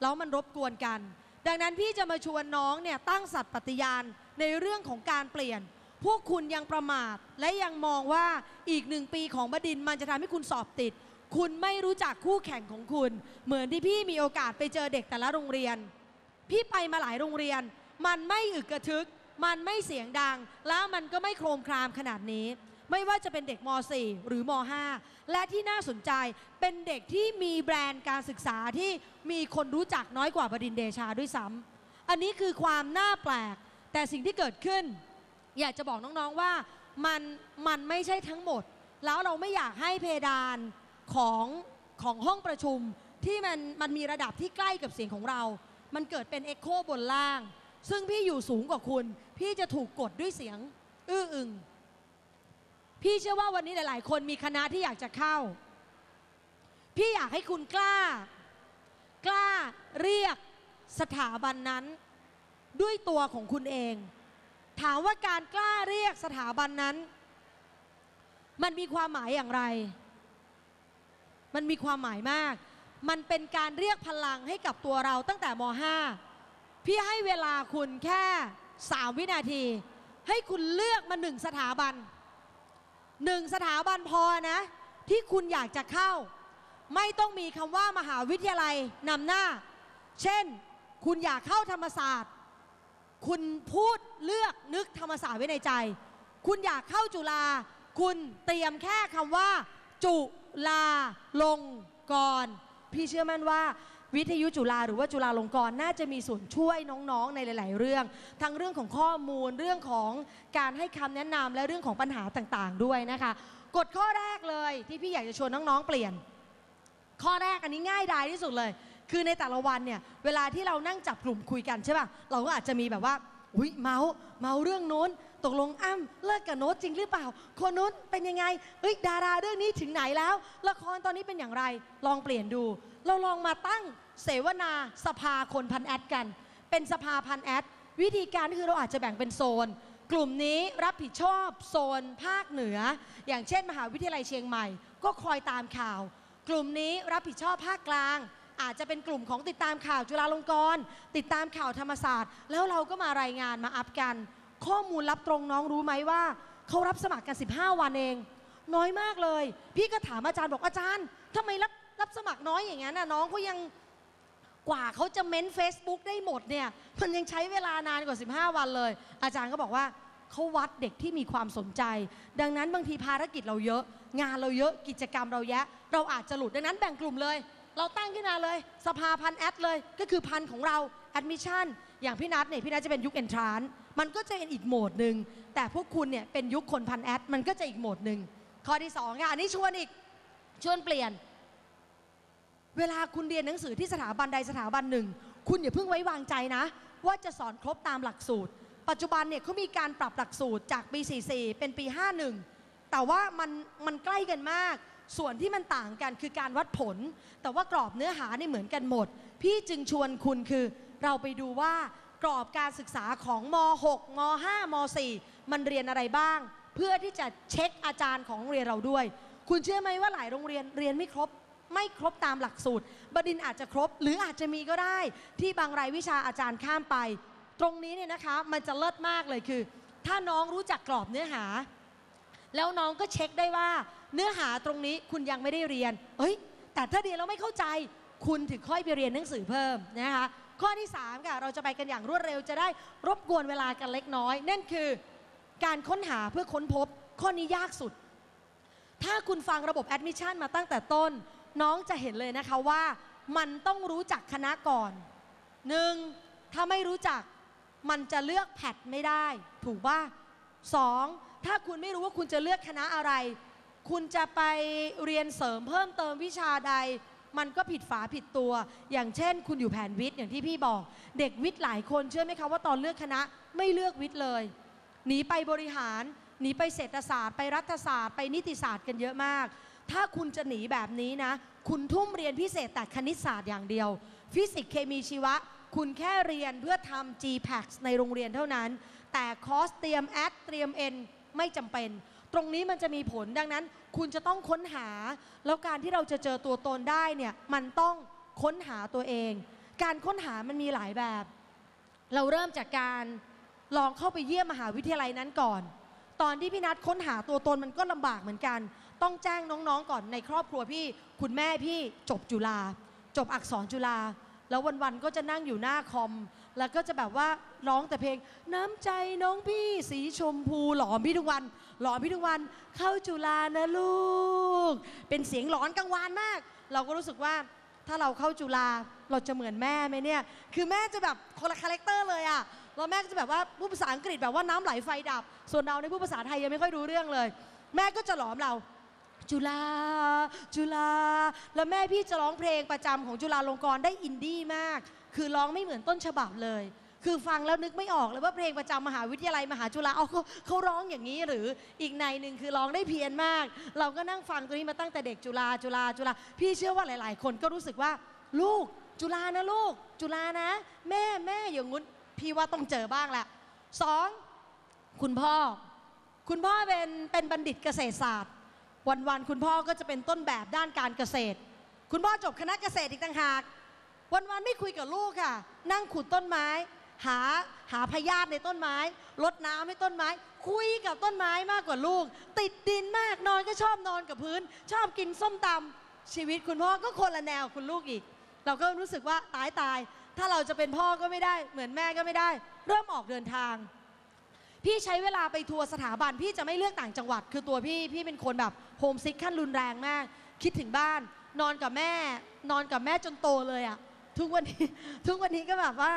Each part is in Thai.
แล้วมันรบกวนกัน ดังนั้นพี่จะมาชวนน้องเนี่ยตั้งสัตย์ปฏิญาณในเรื่องของการเปลี่ยน พวกคุณยังประมาทและยังมองว่าอีกหนึ่งปีของบดินมันจะทำให้คุณสอบติด คุณไม่รู้จักคู่แข่งของคุณ เหมือนที่พี่มีโอกาสไปเจอเด็กแต่ละโรงเรียน พี่ไปมาหลายโรงเรียน มันไม่อึกกระทึก มันไม่เสียงดัง แล้วมันก็ไม่โครมครามขนาดนี้ ไม่ว่าจะเป็นเด็กม .4 หรือม .5 และที่น่าสนใจเป็นเด็กที่มีแบรนด์การศึกษาที่มีคนรู้จักน้อยกว่าบดินเดชาด้วยซ้ำอันนี้คือความน่าแปลก แต่สิ่งที่เกิดขึ้น อยากจะบอกน้องๆว่ามันมันไม่ใช่ทั้งหมด แล้วเราไม่อยากให้เพดานของของห้องประชุมที่มันมันมีระดับที่ใกล้กับเสียงของเรา มันเกิดเป็นเอ็กโคบนล่าง ซึ่งพี่อยู่สูงกว่าคุณ พี่จะถูกกดด้วยเสียง อื้ออึง พี่เชื่อว่าวันนี้หลาย ๆ คนมีคณะที่อยากจะเข้า พี่อยากให้คุณกล้า กล้าเรียกสถาบันนั้น ด้วยตัวของคุณเอง ถามว่าการกล้าเรียกสถาบันนั้น มันมีความหมายอย่างไร มันมีความหมายมาก มันเป็นการเรียกพลังให้กับตัวเราตั้งแต่ม .5 พี่ให้เวลาคุณแค่ 3 วินาที ให้คุณเลือกมาหนึ่งสถาบัน หนึ่งสถาบันพอนะ ที่คุณอยากจะเข้า ไม่ต้องมีคำว่ามหาวิทยาลัยนำหน้า เช่น คุณอยากเข้าธรรมศาสตร์ คุณพูดเลือกนึกธรรมศาสตร์ไว้ในใจ คุณอยากเข้าจุฬาคุณเตรียมแค่คำว่า จุฬาลงกร พี่เชื่อมั่นว่า วิทยุจุฬาหรือว่าจุฬาลงกรณ์น่าจะมีส่วนช่วยน้องๆ ในหลาย ๆ เรื่อง ทั้งเรื่องของข้อมูลเรื่องของการให้คำแนะนำและเรื่องของปัญหาต่างๆ ด้วยนะคะกฎข้อแรกเลยที่พี่อยากจะชวนน้องๆ เปลี่ยน ข้อแรกอันนี้ง่ายดายที่สุดเลย คือในแต่ละวันเนี่ยเวลาที่เรานั่งจับกลุ่มคุยกันใช่ป่ะเราก็อาจจะมีแบบว่าอุ้ยเมาส์เมาส์เรื่องโน้นตกลงอ้ำเลิกกับโน้ตจริงหรือเปล่า คนโน้นเป็นยังไงเอ้ยดาราเรื่องนี้ถึงไหนแล้ว ละครตอนนี้เป็นอย่างไร ลองเปลี่ยนดู เราลองมาตั้งเสวนาสภาคนพันแอดกัน เป็นสภาพันแอดวิธีการคือเราอาจจะแบ่งเป็นโซน กลุ่มนี้รับผิดชอบโซนภาคเหนือ อย่างเช่น มหาวิทยาลัยเชียงใหม่ ก็คอยตามข่าว กลุ่มนี้รับผิดชอบภาคกลาง อาจจะเป็นกลุ่มของติดตามข่าวจุฬาลงกรณ์ติดตามข่าวธรรมศาสตร์ แล้วเราก็มารายงานมาอัพกัน ข้อมูลรับตรงน้องรู้ไหมว่าเขารับสมัครกัน 15 วันเอง น้อยมากเลย พี่ก็ถามอาจารย์บอกอาจารย์ทำไมรับ รับสมัครน้อยอย่างนั้นน่ะน้องก็ยังกว่าเขาจะเม้น Facebook ได้หมดเนี่ย มันยังใช้เวลานานกว่า 15 วันเลย อาจารย์ก็บอกว่าเขาวัดเด็กที่มีความสนใจ ดังนั้นบางทีภารกิจเราเยอะ งานเราเยอะกิจกรรมเราแยะ เราอาจจะหลุดดังนั้นแบ่งกลุ่มเลย เราตั้งขึ้นมาเลย สภาพันแอดเลย ก็คือพันของเราแอดมิชชั่นอย่างพี่นัทเนี่ยพี่นัทจะเป็นยุคเอนทรานมันก็จะเป็นอีกโหมดหนึ่งแต่พวกคุณเนี่ยเป็นยุคคนพันแอดมันก็จะอีกโหมดหนึ่งข้อที่สองค่ะอันนี้ชวนอีกชวนเปลี่ยน เวลาคุณเรียนหนังสือที่สถาบันใดสถาบันหนึ่ง คุณอย่าเพิ่งไว้วางใจนะ ว่าจะสอนครบตามหลักสูตร ปัจจุบันเนี่ยเขามีการปรับหลักสูตรจากปี 44 เป็นปี 51 แต่ว่ามันมันใกล้กันมาก ส่วนที่มันต่างกันคือการวัดผล แต่ว่ากรอบเนื้อหาเนี่ยเหมือนกันหมด พี่จึงชวนคุณคือเราไปดูว่ากรอบการศึกษาของม 6 ม 5 ม 4 มันเรียนอะไรบ้าง เพื่อที่จะเช็คอาจารย์ของโรงเรียนเราด้วย คุณเชื่อไหมว่าหลายโรงเรียนเรียนไม่ครบ ไม่ครบตามหลักสูตร บดินอาจจะครบ หรืออาจจะมีก็ได้ ที่บางรายวิชาอาจารย์ข้ามไป ตรงนี้เนี่ยนะคะมันจะเลิศมากเลยคือ ถ้าน้องรู้จักกรอบเนื้อหา แล้วน้องก็เช็คได้ว่า เนื้อหาตรงนี้คุณยังไม่ได้เรียน เอ้ย แต่ถ้าเรียนแล้วไม่เข้าใจ คุณถึงค่อยไปเรียนหนังสือเพิ่มนะคะข้อที่3ค่ะเราจะไปกันอย่างรวดเร็วจะได้รบกวนเวลากันเล็กน้อย นั่นคือการค้นหาเพื่อค้นพบ ข้อนี้ยากสุด ถ้าคุณฟังระบบแอดมิชชั่นมาตั้งแต่ต้น น้องจะเห็นเลยนะคะว่ามันต้องรู้จักคณะก่อนหนึ่งถ้าไม่รู้จักมันจะเลือกแพทไม่ได้ ถูกป่ะสองถ้าคุณไม่รู้ว่าคุณจะเลือกคณะอะไร คุณจะไปเรียนเสริมเพิ่มเติมวิชาใด มันก็ผิดฝาผิดตัว อย่างเช่น คุณอยู่แผนวิทย์อย่างที่พี่บอก เด็กวิทย์หลายคนเชื่อไหมคะว่าตอนเลือกคณะไม่เลือกวิทย์เลยหนีไปบริหารหนีไปเศรษฐศาสตร์ ไปรัฐศาสตร์ ไปนิติศาสตร์กันเยอะมาก ถ้าคุณจะหนีแบบนี้นะ คุณทุ่มเรียนพิเศษแต่คณิตศาสตร์อย่างเดียว ฟิสิกส์เคมีชีวะ คุณแค่เรียนเพื่อทำ GPAX ในโรงเรียนเท่านั้น แต่คอร์สเตรียมแอดเตรียมเอ็นไม่จำเป็น ตรงนี้มันจะมีผลดังนั้น คุณจะต้องค้นหา แล้วการที่เราจะเจอตัวตนได้เนี่ยมันต้องค้นหาตัวเอง การค้นหามันมีหลายแบบ เราเริ่มจากการลองเข้าไปเยี่ยมมหาวิทยาลัยนั้นก่อน ตอนที่พี่นัดค้นหาตัวตนมันก็ลำบากเหมือนกัน ต้องแจ้งน้องๆก่อนในครอบครัวพี่ คุณแม่พี่จบจุฬาจบอักษรจุฬาแล้ววันๆก็จะนั่งอยู่หน้าคอม แล้วก็จะแบบว่าร้องแต่เพลง น้ำใจน้องพี่สีชมพูหลอมพี่ทุกวัน หลอมพี่ทุกวัน เข้าจุฬานะลูก เป็นเสียงหลอนกังวานมาก เราก็รู้สึกว่าถ้าเราเข้าจุฬาเราจะเหมือนแม่ไหมเนี่ย คือแม่จะแบบคนละคาแรคเตอร์เลยอะแล้วแม่ก็จะแบบว่าพูดภาษาอังกฤษแบบว่าน้ำไหลไฟดับ ส่วนเราในพูดภาษาไทยยังไม่ค่อยรู้เรื่องเลย แม่ก็จะหลอมเรา จุฬาจุฬาแล้วแม่พี่จะร้องเพลงประจำของจุฬาลงกรณ์ได้อินดี้มาก คือร้องไม่เหมือนต้นฉบับเลย คือฟังแล้วนึกไม่ออกเลยว่าเพลงประจำมหาวิทยาลัยมหาจุฬาเอาเขาเขาร้องอย่างนี้หรืออีกในหนึ่งคือร้องได้เพี้ยนมาก เราก็นั่งฟังตัวนี้มาตั้งแต่เด็กจุฬาจุฬาจุฬาพี่เชื่อว่าหลาย ๆ คนก็รู้สึกว่าลูกจุฬานะลูก จุฬานะ แม่แม่อย่างงุ้นพี่ว่าต้องเจอบ้างแหละสองคุณพ่อ คุณพ่อเป็นเป็นบัณฑิตเกษตรศาสตร์ วันๆคุณพ่อก็จะเป็นต้นแบบด้านการเกษตร คุณพ่อจบคณะเกษตรอีกต่างหาก วันๆไม่คุยกับลูกค่ะ นั่งขุดต้นไม้ หาหาพยาธิในต้นไม้รดน้ำให้ต้นไม้ คุยกับต้นไม้มากกว่าลูก ติดดินมากนอนก็ชอบนอนกับพื้น ชอบกินส้มตำชีวิตคุณพ่อก็คนละแนวคุณลูกอีก เราก็รู้สึกว่าตายตาย ถ้าเราจะเป็นพ่อก็ไม่ได้ เหมือนแม่ก็ไม่ได้ เริ่มออกเดินทาง พี่ใช้เวลาไปทัวร์สถาบัน พี่จะไม่เลือกต่างจังหวัด คือตัวพี่พี่เป็นคนแบบโฮมซิกขั้นรุนแรงมาก คิดถึงบ้าน นอนกับแม่ นอนกับแม่จนโตเลยอะทุกวันนี้ทุกวันนี้ก็แบบว่า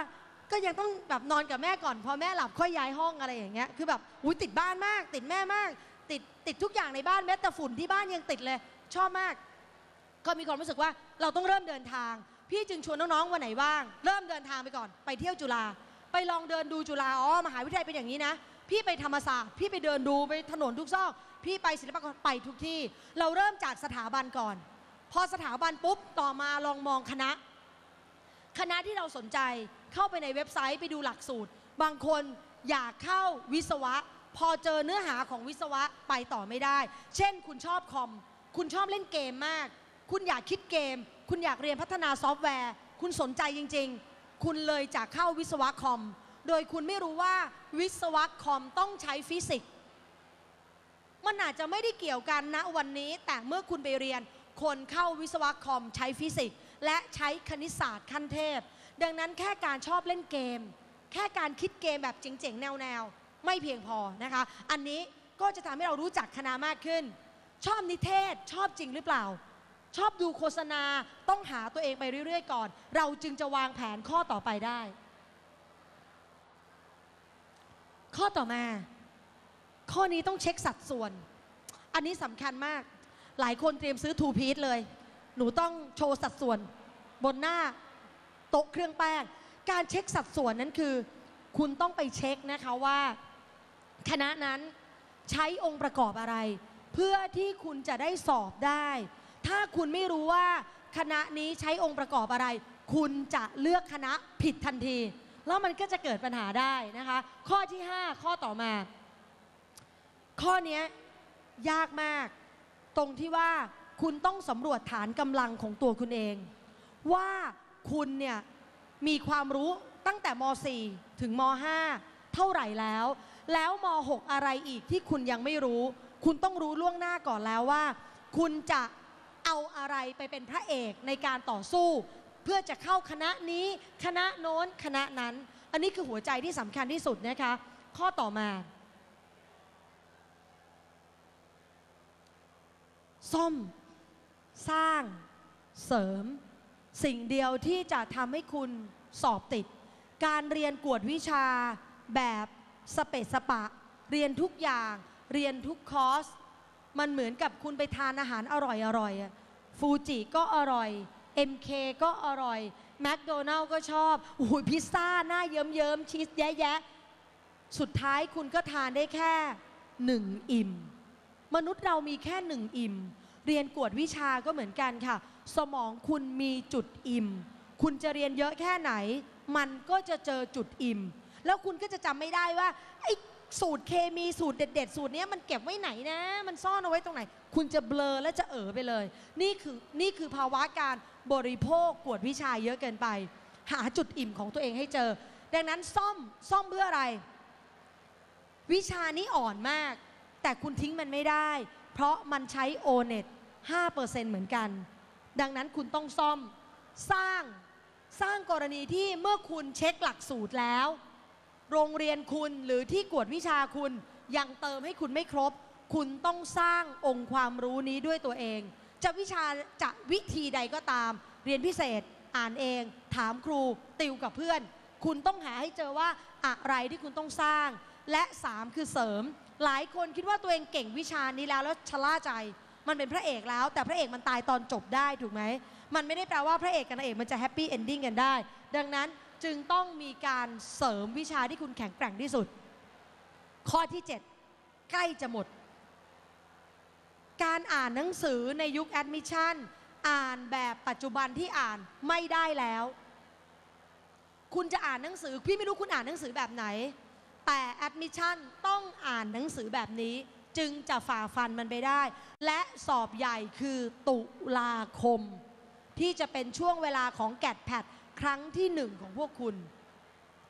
ก็ยังต้องแบบนอนกับแม่ก่อนพอแม่หลับค่อยย้ายห้องอะไรอย่างเงี้ยคือแบบอุ้ยติดบ้านมาก ติดแม่มาก ติดติดทุกอย่างในบ้านแม้แต่ฝุ่นที่บ้านยังติดเลย ชอบมาก ก็มีความรู้สึกว่าเราต้องเริ่มเดินทาง พี่จึงชวนน้องๆวันไหนว่าง เริ่มเดินทางไปก่อน ไปเที่ยวจุฬาไปลองเดินดูจุฬาอ๋อมหาวิทยาลัยเป็นอย่างนี้นะ พี่ไปธรรมศาสตร์ พี่ไปเดินดูไปถนนทุกซอก พี่ไปศิลปากรไปทุกที่ เราเริ่มจากสถาบันก่อน พอสถาบันปุ๊บต่อมาลองมองคณะ คณะที่เราสนใจเข้าไปในเว็บไซต์ไปดูหลักสูตร บางคนอยากเข้าวิศวะ พอเจอเนื้อหาของวิศวะไปต่อไม่ได้ เช่น คุณชอบคอม คุณชอบเล่นเกมมาก คุณอยากคิดเกม คุณอยากเรียนพัฒนาซอฟต์แวร์ คุณสนใจจริง ๆ คุณเลยจากเข้าวิศวะคอม โดยคุณไม่รู้ว่าวิศวะคอมต้องใช้ฟิสิกส์มันอาจจะไม่ได้เกี่ยวกันณวันนี้ แต่เมื่อคุณไปเรียน คนเข้าวิศวะคอมใช้ฟิสิกส์และใช้คณิตศาสตร์ขั้นเทพ ดังนั้นแค่การชอบเล่นเกม แค่การคิดเกมแบบเจ๋งๆ แนวๆ ไม่เพียงพอนะคะ อันนี้ก็จะทำให้เรารู้จักคณะมากขึ้น ชอบนิเทศชอบจริงหรือเปล่า ชอบดูโฆษณาต้องหาตัวเองไปเรื่อยๆ ก่อน เราจึงจะวางแผนข้อต่อไปได้ ข้อต่อมา ข้อนี้ต้องเช็คสัดส่วน อันนี้สำคัญมาก หลายคนเตรียมซื้อทูพีทเลย หนูต้องโชว์สัดส่วน บนหน้าโต๊ะเครื่องแป้ง การเช็คสัดส่วนนั้นคือ คุณต้องไปเช็คนะคะว่า คณะนั้นใช้องค์ประกอบอะไร เพื่อที่คุณจะได้สอบได้ ถ้าคุณไม่รู้ว่าคณะนี้ใช้องค์ประกอบอะไร คุณจะเลือกคณะผิดทันที แล้วมันก็จะเกิดปัญหาได้นะคะ ข้อที่ 5 ข้อต่อมา ข้อนี้ยยากมาก ตรงที่ว่าคุณต้องสำรวจฐานกำลังของตัวคุณเอง ว่าคุณเนี่ยมีความรู้ตั้งแต่ม .4 ถึงม .5 เท่าไหร่แล้ว แล้วม .6 อะไรอีกที่คุณยังไม่รู้ คุณต้องรู้ล่วงหน้าก่อนแล้วว่า คุณจะเอาอะไรไปเป็นพระเอกในการต่อสู้ เพื่อจะเข้าคณะนี้คณะโน้นคณะนั้น อันนี้คือหัวใจที่สำคัญที่สุดนะคะ ข้อต่อมา ซ่อม สร้าง เสริม สิ่งเดียวที่จะทำให้คุณสอบติด การเรียนกวดวิชาแบบสเปสปะ เรียนทุกอย่าง เรียนทุกคอร์สมันเหมือนกับคุณไปทานอาหารอร่อยอร่อยฟูจิก็อร่อย MK ก็อร่อยแมคโดนัลก็ชอบโอ้โหพิซซ่าหน้าเยิ้มๆชีสแยะๆสุดท้ายคุณก็ทานได้แค่หนึ่งอิ่ม มนุษย์เรามีแค่หนึ่งอิ่ม เรียนกวดวิชาก็เหมือนกันค่ะ สมองคุณมีจุดอิ่ม คุณจะเรียนเยอะแค่ไหน มันก็จะเจอจุดอิ่ม แล้วคุณก็จะจำไม่ได้ว่าไอ้ สูตรเคมีสูตรเด็ด ๆ สูตรนี้มันเก็บไว้ไหนนะ มันซ่อนเอาไว้ตรงไหน คุณจะเบลอและจะเอ๋อไปเลย นี่คือนี่คือภาวะการบริโภคกวดวิชาเยอะเกินไป หาจุดอิ่มของตัวเองให้เจอ ดังนั้นซ่อมซ่อมเพื่ออะไร วิชานี้อ่อนมาก แต่คุณทิ้งมันไม่ได้ เพราะมันใช้ o n e t 5%เหมือนกัน ดังนั้นคุณต้องซ่อมสร้างสร้างกรณีที่เมื่อคุณเช็คหลักสูตรแล้ว โรงเรียนคุณหรือที่กวดวิชาคุณยังเติมให้คุณไม่ครบ คุณต้องสร้างองค์ความรู้นี้ด้วยตัวเอง จะวิชาจะวิธีใดก็ตาม เรียนพิเศษอ่านเอง ถามครูติวกับเพื่อน คุณต้องหาให้เจอว่าอะไรที่คุณต้องสร้าง และ 3 คือเสริม หลายคนคิดว่าตัวเองเก่งวิชานี้แล้วแล้วชะล่าใจ มันเป็นพระเอกแล้ว แต่พระเอกมันตายตอนจบได้ถูกไหมมันไม่ได้แปลว่าพระเอกกับนางเอกมันจะแฮปปี้เอนดิ้งกันได้ ดังนั้น จึงต้องมีการเสริมวิชาที่คุณแข็งแกร่งที่สุด ข้อที่ 7 ใกล้จะหมด การอ่านหนังสือในยุคแอดมิชชั่นอ่านแบบปัจจุบันที่อ่านไม่ได้แล้ว คุณจะอ่านหนังสือ พี่ไม่รู้คุณอ่านหนังสือแบบไหน แต่แอดมิชชั่นต้องอ่านหนังสือแบบนี้ จึงจะฝ่าฟันมันไปได้ และสอบใหญ่คือตุลาคม ที่จะเป็นช่วงเวลาของแกดแพด ครั้งที่หนึ่งของพวกคุณ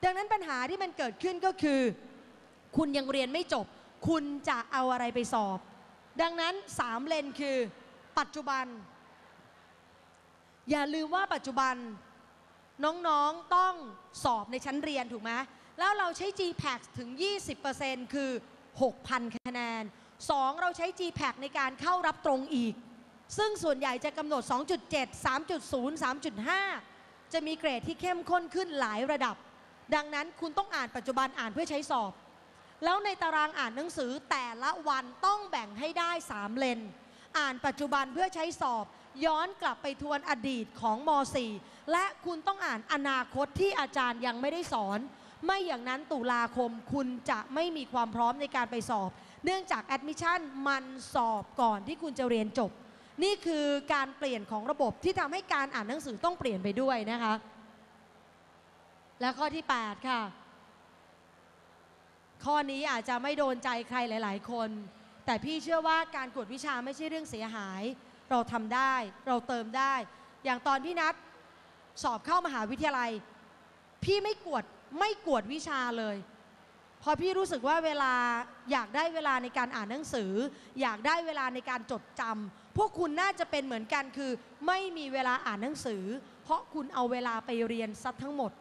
ดังนั้นปัญหาที่มันเกิดขึ้นก็คือ คุณยังเรียนไม่จบ คุณจะเอาอะไรไปสอบ ดังนั้นสามเลนคือ ปัจจุบัน อย่าลืมว่าปัจจุบันน้องๆต้องสอบในชั้นเรียนถูกไหมแล้วเราใช้ GPAC ถึง 20%คือ 6,000 คะแนน 2 เราใช้ GPAC ในการเข้ารับตรงอีก ซึ่งส่วนใหญ่จะกำหนด 2.7 3.0 3.5 จะมีเกรดที่เข้มข้นขึ้นหลายระดับ ดังนั้นคุณต้องอ่านปัจจุบันอ่านเพื่อใช้สอบ แล้วในตารางอ่านหนังสือแต่ละวันต้องแบ่งให้ได้ 3 เลน อ่านปัจจุบันเพื่อใช้สอบ ย้อนกลับไปทวนอดีตของม .4 และคุณต้องอ่านอนาคตที่อาจารย์ยังไม่ได้สอน ไม่อย่างนั้นตุลาคมคุณจะไม่มีความพร้อมในการไปสอบ เนื่องจากแอดมิชชั่นมันสอบก่อนที่คุณจะเรียนจบ นี่คือการเปลี่ยนของระบบที่ทำให้การอ่านหนังสือต้องเปลี่ยนไปด้วยนะคะ และข้อที่ 8 ค่ะ ข้อนี้อาจจะไม่โดนใจใครหลาย ๆ คน แต่พี่เชื่อว่าการกวดวิชาไม่ใช่เรื่องเสียหาย เราทำได้เราเติมได้ อย่างตอนพี่นัดสอบเข้ามหาวิทยาลัย พี่ไม่กวดไม่กวดวิชาเลยพอพี่รู้สึกว่าเวลาอยากได้เวลาในการอ่านหนังสือ อยากได้เวลาในการจดจำ พวกคุณน่าจะเป็นเหมือนกันคือ ไม่มีเวลาอ่านหนังสือ เพราะคุณเอาเวลาไปเรียนซัดทั้งหมด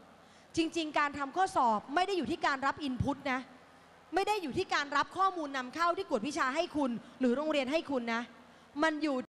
จริง ๆ การทำข้อสอบไม่ได้อยู่ที่การรับอินพุตนะ ไม่ได้อยู่ที่การรับข้อมูลนำเข้าที่กวดวิชาให้คุณ หรือโรงเรียนให้คุณนะ มันอยู่